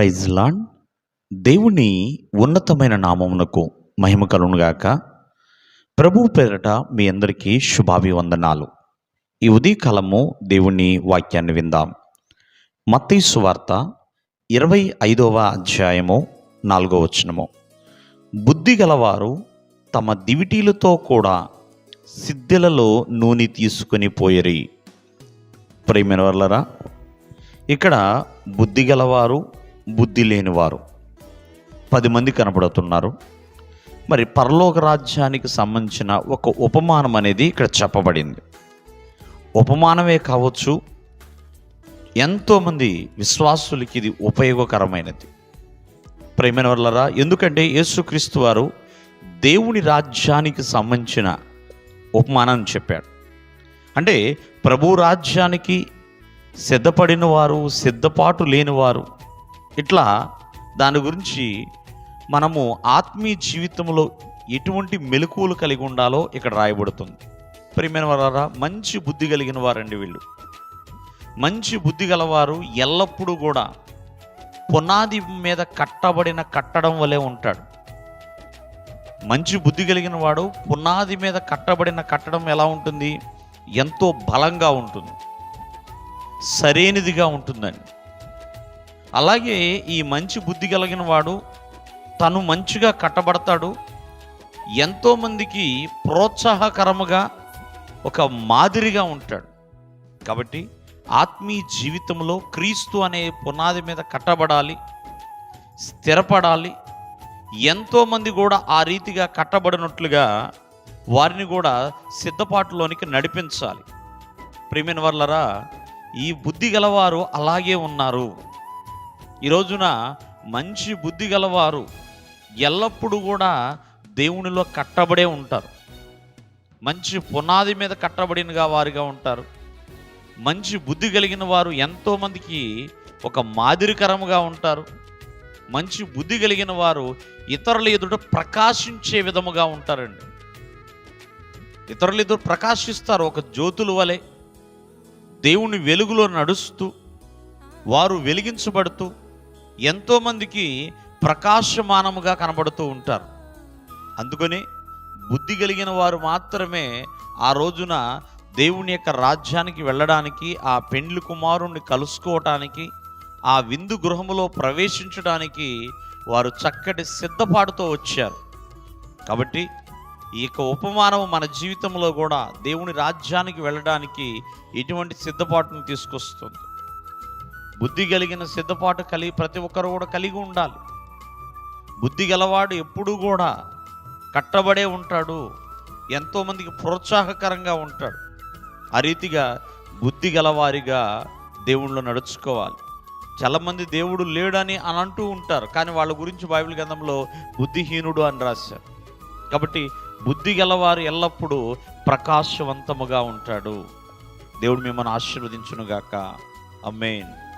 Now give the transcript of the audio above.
Praise దేవుని ఉన్నతమైన నామమునకు మహిమ కలుగునుగాక ప్రభు పేరట మీ అందరికీ శుభాభివందనాలు. ఈ ఉదయకాలము దేవుని వాక్యాన్ని విందాం. మత్తీసు సువార్త ఇరవై ఐదవ అధ్యాయము నాలుగో వచనము. బుద్ధి గలవారు తమ దివిటీలతో కూడా సిద్ధెలలో నూనె తీసుకొని పోయరి. ప్రేమైన వాళ్ళరా ఇక్కడ బుద్ధి గలవారు బుద్ధి లేనివారు. పది మంది కనబడుతున్నారు. మరి పరలోక రాజ్యానికి సంబంధించిన ఒక ఉపమానం అనేది ఇక్కడ చెప్పబడింది. ఉపమానమే కావచ్చు ఎంతోమంది విశ్వాసులకి ఇది ఉపయోగకరమైనది. ప్రేమైన వల్లరా ఎందుకంటే యేసుక్రీస్తు వారు దేవుని రాజ్యానికి సంబంధించిన ఉపమానం చెప్పాడు. అంటే ప్రభు రాజ్యానికి సిద్ధపడిన వారు సిద్ధపాటు లేనివారు ఇట్లా దాని గురించి మనము ఆత్మీయ జీవితంలో ఎటువంటి మెలకువలు కలిగి ఉండాలో ఇక్కడ రాయబడుతుంది. ప్రియమైన వారా మంచి బుద్ధి కలిగిన వారండి వీళ్ళు. మంచి బుద్ధి గలవారు ఎల్లప్పుడూ కూడా పునాది మీద కట్టబడిన కట్టడం వలె ఉంటాడు. మంచి బుద్ధి కలిగిన వాడు పునాది మీద కట్టబడిన కట్టడం ఎలా ఉంటుంది? ఎంతో బలంగా ఉంటుంది. సరైనదిగా ఉంటుందండి. అలాగే ఈ మంచి బుద్ధి కలిగిన వాడు తను మంచిగా కట్టబడతాడు. ఎంతోమందికి ప్రోత్సాహకరముగా ఒక మాదిరిగా ఉంటాడు. కాబట్టి ఆత్మీయ జీవితంలో క్రీస్తు అనే పునాది మీద కట్టబడాలి స్థిరపడాలి. ఎంతోమంది కూడా ఆ రీతిగా కట్టబడినట్లుగా వారిని కూడా సిద్ధపాటులోనికి నడిపించాలి. ప్రేమిన వాళ్ళరా ఈ బుద్ధి గలవారు అలాగే ఉన్నారు. ఈ రోజున మంచి బుద్ధి గలవారు ఎల్లప్పుడూ కూడా దేవునిలో కట్టబడే ఉంటారు. మంచి పునాది మీద కట్టబడినగా వారిగా ఉంటారు. మంచి బుద్ధి కలిగిన వారు ఎంతోమందికి ఒక మాదిరికరముగా ఉంటారు. మంచి బుద్ధి కలిగిన వారు ఇతరుల ఎదుట ప్రకాశించే విధముగా ఉంటారండి. ఇతరుల ఎదురు ప్రకాశిస్తారు ఒక జ్యోతుల వలె. దేవుని వెలుగులో నడుస్తూ వారు వెలిగించబడుతూ ఎంతోమందికి ప్రకాశమానముగా కనబడుతూ ఉంటారు. అందుకని బుద్ధి కలిగిన వారు మాత్రమే ఆ రోజున దేవుని యొక్క రాజ్యానికి వెళ్ళడానికి ఆ పెండ్లి కుమారుణ్ణి కలుసుకోవటానికి ఆ విందు గృహములో ప్రవేశించడానికి వారు చక్కటి సిద్ధపాటుతో వచ్చారు. కాబట్టి ఈ యొక్క ఉపమానం మన జీవితంలో కూడా దేవుని రాజ్యానికి వెళ్ళడానికి ఎటువంటి సిద్ధపాటును తీసుకొస్తుంది. బుద్ధి కలిగిన సిద్ధపాటు కలిగి ప్రతి ఒక్కరు కూడా కలిగి ఉండాలి. బుద్ధి గలవాడు ఎప్పుడూ కూడా కట్టబడే ఉంటాడు ఎంతోమందికి ప్రోత్సాహకరంగా ఉంటాడు. ఆ రీతిగా బుద్ధి గలవారిగా దేవుళ్ళు నడుచుకోవాలి. చాలామంది దేవుడు లేడని అని అంటూ ఉంటారు కానీ వాళ్ళ గురించి బైబిల్ గ్రంథంలో బుద్ధిహీనుడు అని రాశారు. కాబట్టి బుద్ధి గలవారు ఎల్లప్పుడూ ప్రకాశవంతముగా ఉంటాడు. దేవుడు మిమ్మల్ని ఆశీర్వదించునుగాక. అమ్మేన్